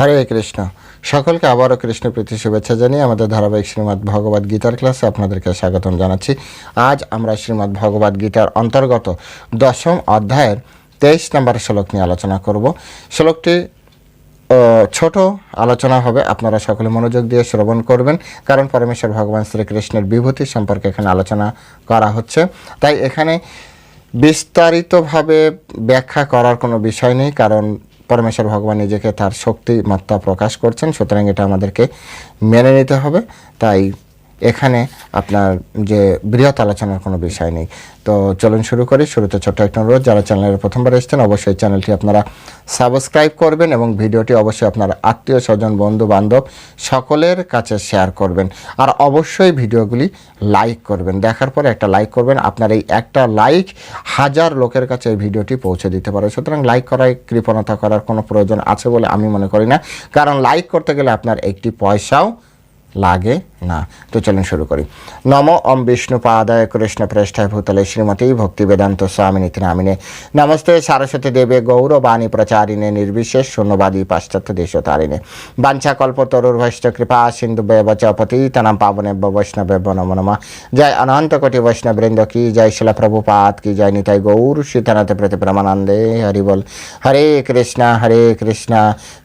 হরে কৃষ্ণ। সকলকে আবারও কৃষ্ণ প্রীতি, শুভেচ্ছা জানিয়ে আমাদের ধারাবাহিক শ্রীমদ্ ভগবদ গীতার ক্লাসে আপনাদেরকে স্বাগতম জানাচ্ছি। আজ আমরা শ্রীমদ্ ভগবদ গীতার অন্তর্গত দশম অধ্যায়ের তেইশ নম্বর শ্লোক নিয়ে আলোচনা করব। শ্লোকটি ছোট আলোচনা হবে। আপনারা সকলে মনোযোগ দিয়ে শ্রবণ করবেন, কারণ পরমেশ্বর ভগবান শ্রীকৃষ্ণের বিভূতি সম্পর্কে এখানে আলোচনা করা হচ্ছে। তাই এখানে বিস্তারিতভাবে ব্যাখ্যা করার কোনো বিষয় নেই, কারণ পরমেশ্বর ভগবান নিজেকে তার শক্তি, মাত্রা প্রকাশ করছেন, সুতরাং এটা আমাদেরকে মেনে নিতে হবে। তাই এখানে আপনার যে বৃহৎ আলোচনার কোনো বিষয় নেই। তো চলুন শুরু করি। শুরুতে ছোট্ট একটা অনুরোধ, যারা চ্যানেলের প্রথমবার এসেছেন, অবশ্যই চ্যানেলটি আপনারা সাবস্ক্রাইব করবেন এবং ভিডিওটি অবশ্যই আপনার আত্মীয় স্বজন বন্ধু বান্ধব সকলের কাছে শেয়ার করবেন। আর অবশ্যই ভিডিওগুলি লাইক করবেন। দেখার পরে একটা লাইক করবেন। আপনার এই একটা লাইক হাজার লোকের কাছে এই ভিডিওটি পৌঁছে দিতে পারে। সুতরাং লাইক করায় কৃপণতা করার কোনো প্রয়োজন আছে বলে আমি মনে করি না। কারণ লাইক করতে গেলে আপনার একটি পয়সাও লাগে? না। তো চলুন শুরু করি। নম ওম বিষ্ণু পাদায় কৃষ্ণ প্রেষ্ঠায় ভূতলে শ্রীমতী ভক্তি বেদান্ত স্বামিনীতি নামিনে নমস্তে সারস্বতী দেবে গৌরবাণী প্রচারিণে নির্বিশেষ শূন্যবাদী পাশ্চাত্য দেশ তারিণে বাঞ্ছা কল্পতরুর্ভষ্ট কৃপা সিন্ধু ব্যবচ পতিতনাম পাবনে বৈষ্ণবে নম নমঃ। জয় অনন্ত কোটি বৈষ্ণব বৃন্দ কি জয় শিলা প্রভুপাত কি জয় নিতাই গৌর সীতানাথ প্রতি প্রমানন্দে হরি বল। হরে কৃষ্ণ হরে কৃষ্ণ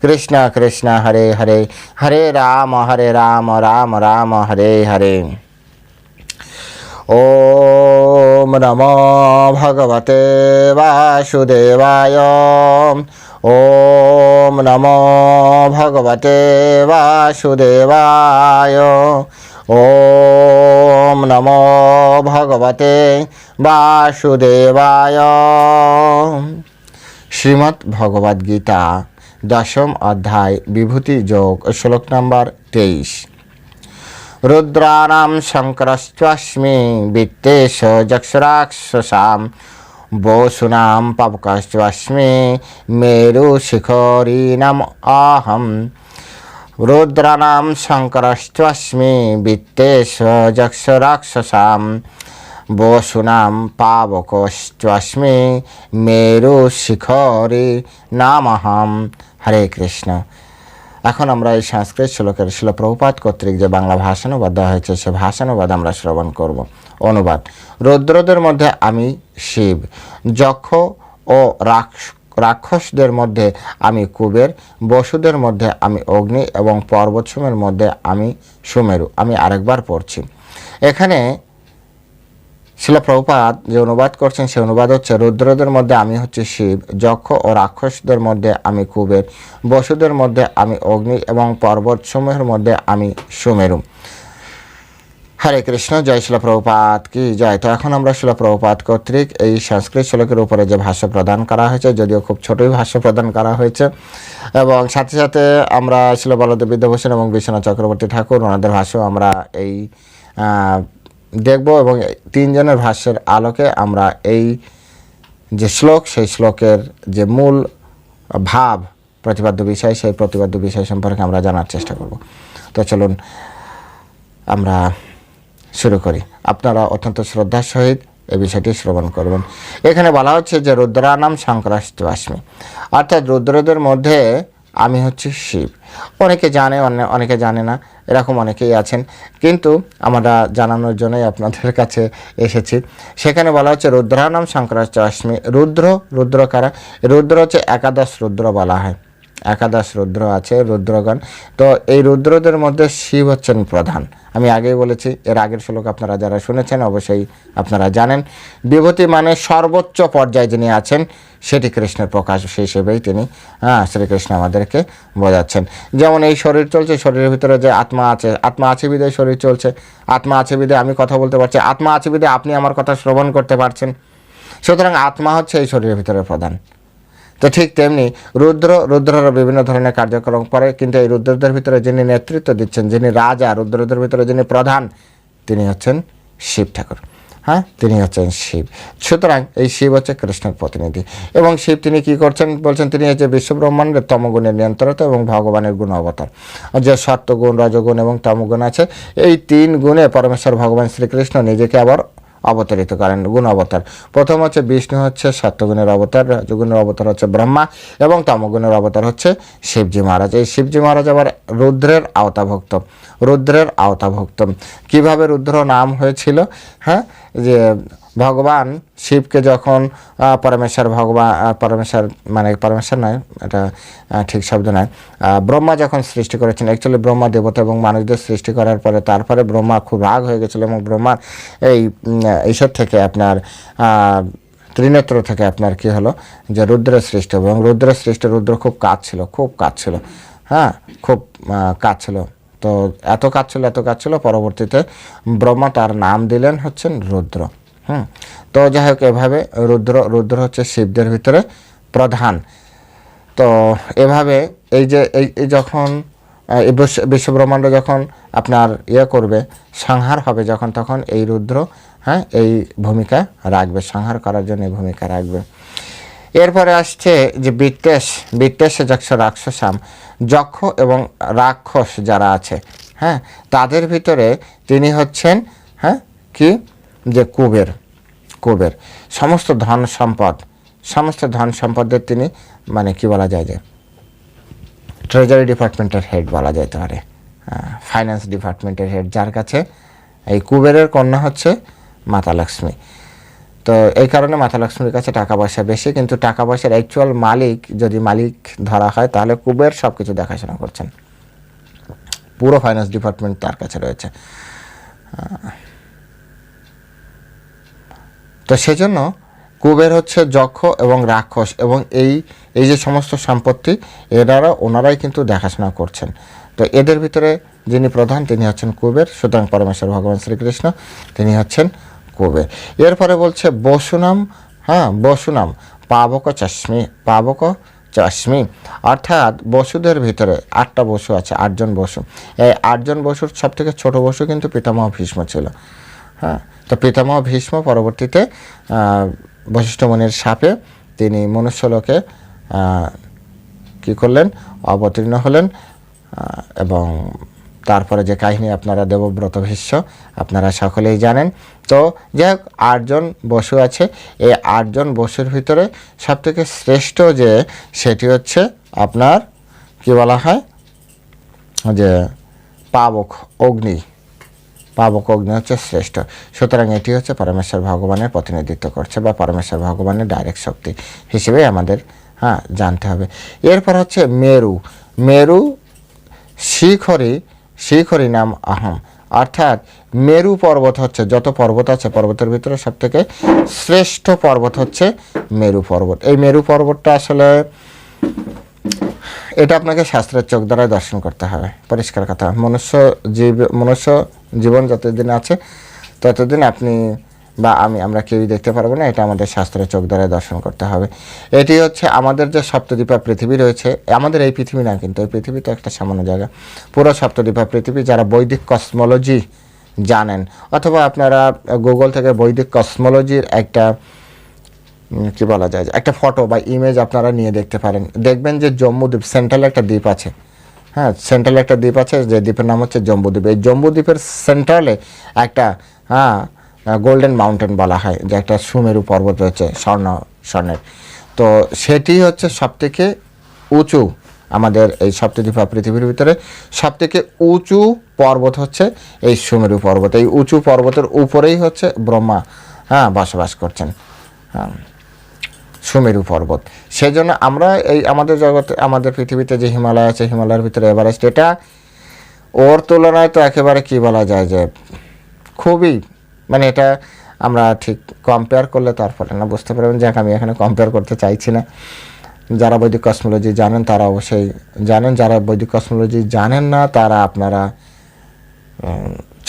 কৃষ্ণ কৃষ্ণ, হরে হরে। হরে রাম হরে রাম রাম রাম হরে হরে ॐ नमो भगवते वासुदेवाय ॐ नमो भगवते वासुदेवाय ॐ नमो भगवते वासुदेवाय শ্রীমৎ ভগবদ গীতা দশম অধ্যায় বিভূতি যোগ শ্লোক নম্বর তেইশ রুদ্রাণাম শঙ্করস্ত্বস্মি বিত্তেশ যক্ষরাক্ষসাম বসুনাম পাবকস্ত্বস্মি মেরু শিখরীনাম অহম রুদ্রাণাম শঙ্করস্ত্বস্মি বিত্তেশ যক্ষরাক্ষসাম বসুনাম পাবকস্ত্বস্মি মেরু শিখরে নামহম হরে কৃষ্ণ এখন আমরা এই সংস্কৃত শ্লোকের শিলপ্রভুপাত কর্তৃক যে বাংলা ভাষানুবাদ দেওয়া হয়েছে, সে ভাষানুবাদ আমরা শ্রবণ করব। অনুবাদ, রৌদ্রদের মধ্যে আমি শিব, যক্ষ ও রাক্ষ, রাক্ষসদের মধ্যে আমি কুবের, বসুদের মধ্যে আমি অগ্নি এবং পর্বতসমূহের মধ্যে আমি সুমেরু। আমি আরেকবার পড়ছি। এখানে শিলা প্রভুপাত যে অনুবাদ করছেন, সে অনুবাদ হচ্ছে, রুদ্রদের মধ্যে আমি হচ্ছে শিব, যক্ষ ও রাক্ষসদের মধ্যে আমি কুবের, বসুদের মধ্যে আমি অগ্নি এবং পর্বত পর্বতসমূহের মধ্যে আমি সুমেরু। হরে কৃষ্ণ, জয় শিলা প্রভুপাত কি জয়। তো এখন আমরা শিলা প্রভুপাত কর্তৃক এই সংস্কৃত শ্লোকের উপরে যে ভাষ্য প্রদান করা হয়েছে, যদিও খুব ছোটই ভাষ্য প্রদান করা হয়েছে, এবং সাথে সাথে আমরা শিল বলদেব বিদ্যাভূষণ এবং বিশ্বনাথ চক্রবর্তী ঠাকুর, ওনাদের ভাষ্য আমরা এই দেখব এবং তিনজনের ভাষ্যের আলোকে আমরা এই যে শ্লোক, সেই শ্লোকের যে মূল ভাব, প্রতিপাদ্য বিষয়, সেই প্রতিপাদ্য বিষয় সম্পর্কে আমরা জানার চেষ্টা করব। তো চলুন আমরা শুরু করি। আপনারা অত্যন্ত শ্রদ্ধার সহিত এই বিষয়টি শ্রবণ করবেন। এখানে বলা হচ্ছে যে রুদ্রানাম শঙ্করাস্ত আসমি অর্থাৎ রুদ্রদের মধ্যে আমি হচ্ছে শিব। অনেকে জানে, অনে- অনেকে জানে না, এরকম অনেকেই আছেন। কিন্তু আমরা জানানোর জন্যই আপনাদের কাছে এসেছি। সেখানে বলা হচ্ছে, রুদ্রানাম শঙ্করাস্ত আসমি রুদ্র রুদ্র কারা রুদ্র হচ্ছে একাদশ রুদ্র বলা হয়। একাদশ রুদ্র আছে, রুদ্রগণ। তো এই রুদ্রদের মধ্যে শিব হচ্ছেন প্রধান। আমি আগেই বলেছি, এর আগের শ্লোক আপনারা যারা শুনেছেন, অবশ্যই আপনারা জানেন। বিভূতি মানে সর্বোচ্চ পর্যায়ে যিনি আছেন, সেটি কৃষ্ণের প্রকাশ হিসেবেই তিনি হ্যাঁ শ্রীকৃষ্ণ আমাদেরকে বোঝাচ্ছেন। যেমন এই শরীর চলছে, শরীরের ভিতরে যে আত্মা আছে আত্মা আছে বিদে শরীর চলছে, আত্মা আছে বিদে আমি কথা বলতে পারছি, আত্মা আছে বিদে আপনি আমার কথা শ্রবণ করতে পারছেন। সুতরাং আত্মা হচ্ছে এই শরীরের ভিতরে প্রধান। তো ঠিক তেমনি রুদ্র রুদ্রর বিভিন্ন ধরনের কার্যক্রম করে, কিন্তু এই রুদ্রদের ভিতরে যিনি নেতৃত্ব দিচ্ছেন, যিনি রাজা, রুদ্রদের ভিতরে যিনি প্রধান, তিনি হচ্ছেন শিব ঠাকুর। হ্যাঁ? তিনি হচ্ছেন শিব। সুতরাং এই শিব হচ্ছে কৃষ্ণের প্রতিনিধি। এবং শিব তিনি কি করছেন? বলছেন, তিনি হচ্ছে বিশ্বব্রহ্মাণ্ডের তমগুণের নিয়ন্ত্রতা এবং ভগবানের গুণ অবতার। যে সত্যগুণ, রজগুণ এবং তমগুণ আছে, এই তিন গুণে পরমেশ্বর ভগবান শ্রীকৃষ্ণ নিজেকে আবার অবতরিত করেন, গুণ অবতার। প্রথম হচ্ছে বিষ্ণু হচ্ছে সত্যগুণের অবতার, রাজগুণের অবতার হচ্ছে ব্রহ্মা এবং তমগুণের অবতার হচ্ছে শিবজি মহারাজ। এই শিবজি মহারাজ আবার রুদ্রের আওতাভক্ত রুদ্রের আওতাভক্ত। কীভাবে রুদ্র নাম হয়েছিল? হ্যাঁ যে ভগবান শিবকে যখন পরমেশ্বর ভগবান পরমেশ্বর মানে পরমেশ্বর নয়, এটা ঠিক শব্দ নয় ব্রহ্মা যখন সৃষ্টি করেছেন অ্যাকচুয়ালি ব্রহ্মা দেবতা এবং মানুষদের সৃষ্টি করার পরে তারপরে ব্রহ্মা খুব রাগ হয়ে গেছিল এবং ব্রহ্মার এই ঈশ্বর থেকে আপনার ত্রিনেত্র থেকে আপনার কি হলো? যে রুদ্রের সৃষ্টি এবং রুদ্রের সৃষ্টি রুদ্র খুব কাজ ছিল, খুব কাজ ছিল হ্যাঁ খুব কাজ ছিল। তো এত কাজ ছিল, এত কাজ ছিল, পরবর্তীতে ব্রহ্মা তার নাম দিলেন হচ্ছেন রুদ্র। হুম। তো যাই হোক এভাবে রুদ্র রুদ্র হচ্ছে শিবদের ভিতরে প্রধান। তো এভাবে এই যে, এই যখন বিশ্বব্রহ্মাণ্ড যখন আপনার ইয়ে করবে, সংহার হবে যখন, তখন এই রুদ্র হ্যাঁ এই ভূমিকা রাখবে, সংহার করার জন্য এই ভূমিকা রাখবে। এরপরে আসছে যে বিত্তেশ বিত্তেশে যক্ষ, রাক্ষসাম, যক্ষ এবং রাক্ষস যারা আছে হ্যাঁ তাদের ভিতরে তিনি হচ্ছেন হ্যাঁ কি? যে কুবের কুবের, সমস্ত ধন সম্পদ, সমস্ত ধন সম্পদের তিনি মানে কি বলা যায় যে ট্রেজারি ডিপার্টমেন্টের হেড বলা যেতে পারে। ফাইন্যান্স ডিপার্টমেন্টের হেড যার কাছে এই কুবেরের কন্যা হচ্ছে মাতা লক্ষ্মী। তো এই কারণে মাতা লক্ষ্মীর কাছে টাকা পয়সা বেশি, কিন্তু টাকা পয়সার অ্যাকচুয়াল মালিক, যদি মালিক ধরা হয়, তাহলে কুবের সব কিছু দেখাশোনা করছেন। পুরো ফাইন্যান্স ডিপার্টমেন্ট তার কাছে রয়েছে। তো সেজন্য কুবের হচ্ছে যক্ষ এবং রাক্ষস এবং এই এই যে সমস্ত সম্পত্তি, এনারা, ওনারাই কিন্তু দেখাশোনা করছেন। তো এদের ভিতরে যিনি প্রধান, তিনি হচ্ছেন কুবের। সুতরাং পরমেশ্বর ভগবান শ্রীকৃষ্ণ, তিনি হচ্ছেন কুবের। এরপরে বলছে, বসুনাম হ্যাঁ বসুনাম, পাবক চশ্মি পাবক চশ্মি। অর্থাৎ বসুদের ভিতরে আটটা বসু আছে, আটজন বসু। এই আটজন বসুর সব থেকে ছোটো বসু কিন্তু পিতামহ ভীষ্ম ছিল। হ্যাঁ। তো পিতামহ ভীষ্ম পরবর্তীতে আহ, বশিষ্ঠ মুনির সাপে তিনি মনুষ্যলোকে কি করলেন? অবতীর্ণ হলেন এবং তারপরে যে কাহিনী আপনারা দেবব্রত ভীষ্ম আপনারা সকলেই জানেন। তো যাই হোক আটজন বসু আছে। এই আটজন বসুর ভিতরে সবথেকে শ্রেষ্ঠ যে সেটি হচ্ছে আপনার কি বলা হয়? যে পাবক অগ্নি। পাবক অগ্নি হচ্ছে শ্রেষ্ঠ। সুতরাং এটি হচ্ছে পরমেশ্বর ভগবানের প্রতিনিধিত্ব করছে বা পরমেশ্বর ভগবানের ডাইরেক্ট শক্তি হিসেবে আমাদের হ্যাঁ জানতে হবে। এরপর হচ্ছে মেরু। মেরু শিখরি শিখরি নাম আহম। অর্থাৎ মেরু পর্বত হচ্ছে, যত পর্বত আছে পর্বতের ভিতরে সব থেকে শ্রেষ্ঠ পর্বত হচ্ছে মেরু পর্বত। এই মেরু পর্বতটা আসলে এটা আপনাকে শাস্ত্রের চোখ দ্বারাই দর্শন করতে হবে। পরিষ্কার কথা। মনুষ্য জীব মনুষ্য জীবন যতদিন আছে, ততদিন আপনি বা আমি, আমরা কেউই দেখতে পারব না, এটা আমাদের শাস্ত্রের চোখ দ্বারাই দর্শন করতে হবে। এটি হচ্ছে আমাদের যে সপ্তদ্বীপা পৃথিবী রয়েছে, আমাদের এই পৃথিবী না কিন্তু, এই পৃথিবী তো একটা সামান্য জায়গা। পুরো সপ্তদ্বীপা পৃথিবী, যারা বৈদিক কসমোলজি জানেন, অথবা আপনারা গুগল থেকে বৈদিক কসমোলজির একটা কি বলা যায় একটা ফটো বা ইমেজ আপনারা নিয়ে দেখতে পারেন। দেখবেন যে জম্বুদ্বীপ সেন্ট্রালে একটা দ্বীপ আছে। হ্যাঁ সেন্ট্রালে একটা দ্বীপ আছে, যে দ্বীপের নাম হচ্ছে জম্বুদ্বীপ। এই জম্বুদ্বীপের সেন্ট্রালে একটা হ্যাঁ গোল্ডেন মাউন্টেন বলা হয়, যে একটা সুমেরু পর্বত রয়েছে, স্বর্ণ, স্বর্ণের। তো সেটি হচ্ছে সবথেকে উঁচু আমাদের এই সপ্তদ্বীপা পৃথিবীর ভিতরে সবথেকে উঁচু পর্বত হচ্ছে এই সুমেরু পর্বত। এই উঁচু পর্বতের উপরেই হচ্ছে ব্রহ্মা হ্যাঁ বসবাস করছেন। হ্যাঁ। সুমেরু পর্বত। সেজন্য আমরা এই আমাদের জগতে, আমাদের পৃথিবীতে যে হিমালয় আছে, হিমালয়ের ভিতরে এভারেস্ট, এটা ওর তুলনায় তো একেবারে কি বলা যায় যে খুবই মানে এটা আমরা ঠিক কম্পেয়ার করলে তারপরে না, বুঝতে পারবেন যাক আমি এখানে কম্পেয়ার করতে চাইছি না। যারা বৈদিক কসমোলজি জানেন, তারা অবশ্যই জানেন, যারা বৈদিক কসমোলজি জানেন না, তারা আপনারা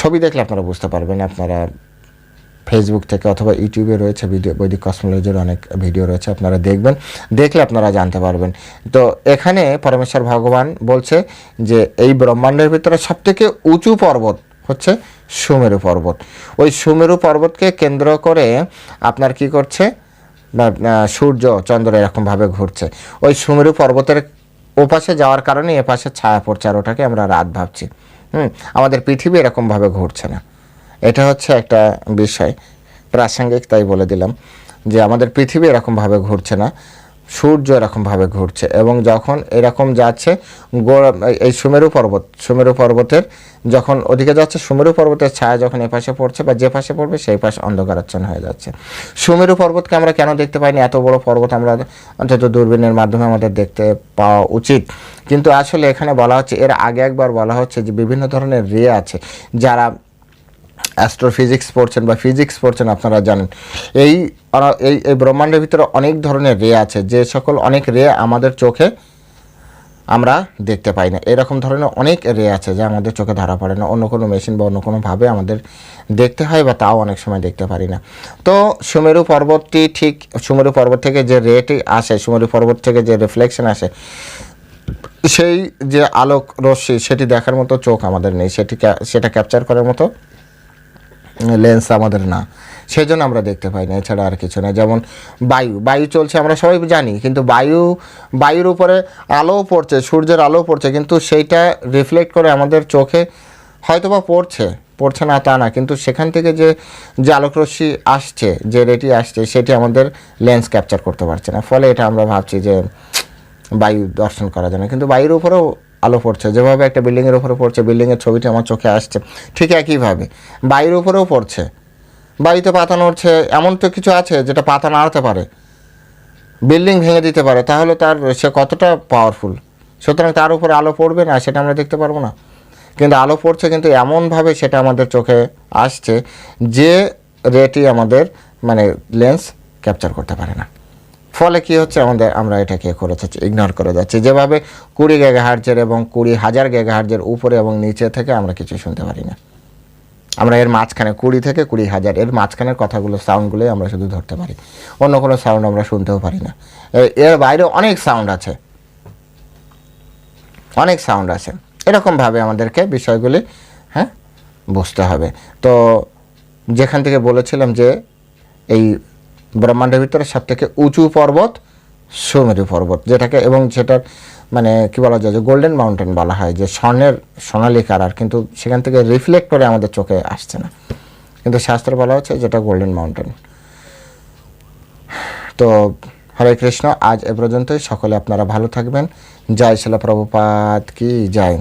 ছবি দেখলে আপনারা বুঝতে পারবেন, আপনারা ফেসবুক থেকে অথবা ইউটিউবে রয়েছে ভিডিও, বৈদিক কসমোলজির অনেক ভিডিও রয়েছে, আপনারা দেখবেন। দেখলে আপনারা জানতে পারবেন। তো এখানে পরমেশ্বর ভগবান বলছে যে, এই ব্রহ্মাণ্ডের ভিতরে সবথেকে উঁচু পর্বত হচ্ছে সুমেরু পর্বত। ওই সুমেরু পর্বতকে কেন্দ্র করে আপনার কি করছে? সূর্য, চন্দ্র এরকমভাবে ঘুরছে। ওই সুমেরু পর্বতের ওপাশে যাওয়ার কারণে এপাশে ছায়া পড়ছে, আর ওটাকে আমরা রাত ভাবছি। হুম, আমাদের পৃথিবী এরকমভাবে ঘুরছে না। এটা হচ্ছে একটা বিষয়, প্রাসঙ্গিক তাই বলে দিলাম, যে আমাদের পৃথিবী এরকমভাবে ঘুরছে না, সূর্য এরকমভাবে ঘুরছে, এবং যখন এরকম যাচ্ছে এই সুমেরু পর্বত, সুমেরু পর্বতের যখন ওদিকে যাচ্ছে, সুমেরু পর্বতের ছায়া যখন এ পাশে পড়ছে বা যে পাশে পড়বে, সেই পাশে অন্ধকারাচ্ছন্ন হয়ে যাচ্ছে। সুমেরু পর্বতকে আমরা কেন দেখতে পাইনি? এত বড় পর্বত আমরা অন্তত দূরবীনের মাধ্যমে আমাদের দেখতে পাওয়া উচিত। কিন্তু আসলে এখানে বলা হচ্ছে, এর আগে একবার বলা হচ্ছে যে বিভিন্ন ধরনের রে আছে, যারা অ্যাস্ট্রোফিজিক্স পড়ছেন বা ফিজিক্স পড়ছেন আপনারা জানেন। এই এই এই ব্রহ্মাণ্ডের ভিতরে অনেক ধরনের রে আছে, যে সকল অনেক রে আমাদের চোখে আমরা দেখতে পাই না। এরকম ধরনের অনেক রে আছে যা আমাদের চোখে ধরা পড়ে না। অন্য কোনো মেশিন বা অন্য কোনোভাবে আমাদের দেখতে হয় বা তাও অনেক সময় দেখতে পারি না। তো সুমেরু পর্বতটি ঠিক, সুমেরু পর্বত থেকে যে রেটি আসে, সুমেরু পর্বত থেকে যে রিফ্লেকশন আসে, সেই যে আলোক রশ্মি, সেটি দেখার মতো চোখ আমাদের নেই। সেটি সেটা ক্যাপচার করার মতো লেন্স আমাদের না। সেই জন্য আমরা দেখতে পাই না, এছাড়া আর কিছু না। যেমন বায়ু বায়ু চলছে আমরা সবাই জানি, কিন্তু বায়ু, বায়ুর উপরে আলো পড়ছে, সূর্যের আলো পড়ছে, কিন্তু সেইটা রিফ্লেক্ট করে আমাদের চোখে হয়তো বা পড়ছে পড়ছে না তা না, কিন্তু সেখান থেকে যে যে আলোকরশ্মি আসছে, যে রেটি আসছে, সেটি আমাদের লেন্স ক্যাপচার করতে পারছে না। ফলে এটা আমরা ভাবছি যে বায়ু দর্শন করা যায় না, কিন্তু বায়ুর উপরেও আলো পড়ছে, যেভাবে একটা বিল্ডিংয়ের উপরে পড়ছে বিল্ডিংয়ের ছবিটা আমার চোখে আসছে, ঠিক একইভাবে। বায়ুর উপরেও পড়ছে। বাড়িতে পাতা নড়ছে এমন তো কিছু আছে যেটা পাতা নাড়তে পারে। বিল্ডিং ভেঙে দিতে পারে, তাহলে তার সে কতটা পাওয়ারফুল সুতরাং তার উপরে আলো পড়বে না, সেটা আমরা দেখতে পারব না। কিন্তু আলো পড়ছে কিন্তু এমনভাবে সেটা আমাদের চোখে আসছে যে রেটি আমাদের মানে লেন্স ক্যাপচার করতে পারে না। ফলে কি হচ্ছে? আমাদের, আমরা এটাকে করে যাচ্ছি ইগনোর করে যাচ্ছি। যেভাবে কুড়ি গেগা হার্জের এবং কুড়ি হাজার গেগা হার্জের উপরে এবং নিচে থেকে আমরা কিছু শুনতে পারি না। আমরা এর মাঝখানে কুড়ি থেকে কুড়ি হাজার, এর মাঝখানের কথাগুলো সাউন্ডগুলোই আমরা শুধু ধরতে পারি। অন্য কোনো সাউন্ড আমরা শুনতেও পারি না। এর বাইরে অনেক সাউন্ড আছে। অনেক সাউন্ড আছে। এরকমভাবে আমাদেরকে বিষয়গুলি হ্যাঁ বুঝতে হবে। তো, যেখান থেকে বলেছিলাম যে এই ব্রহ্মাণ্ডের ভিতরে সব থেকে উঁচু পর্বত সুমেরু পর্বত, যেটাকে এবং সেটার মানে কি বলা যায় যে গোল্ডেন মাউন্টেন বলা হয়, যে স্বর্ণের সোনালি কালার কিন্তু সেখান থেকে রিফ্লেক্ট করে আমাদের চোখে আসছে না। কিন্তু শাস্ত্রে বলা হচ্ছে যেটা গোল্ডেন মাউন্টেন তো হরে কৃষ্ণ, আজ এ পর্যন্তই। সকলে আপনারা ভালো থাকবেন। জয় শিলা প্রভুপাত কি জয়।